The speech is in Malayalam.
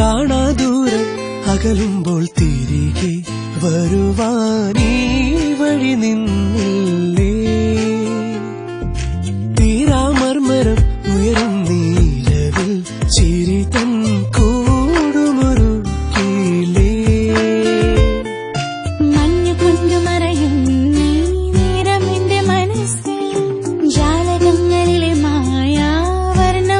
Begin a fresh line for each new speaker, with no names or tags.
കാണാദൂരെ അകലുമ്പോൾ തിരികെ വരുവാനീ വഴി നിന്ന്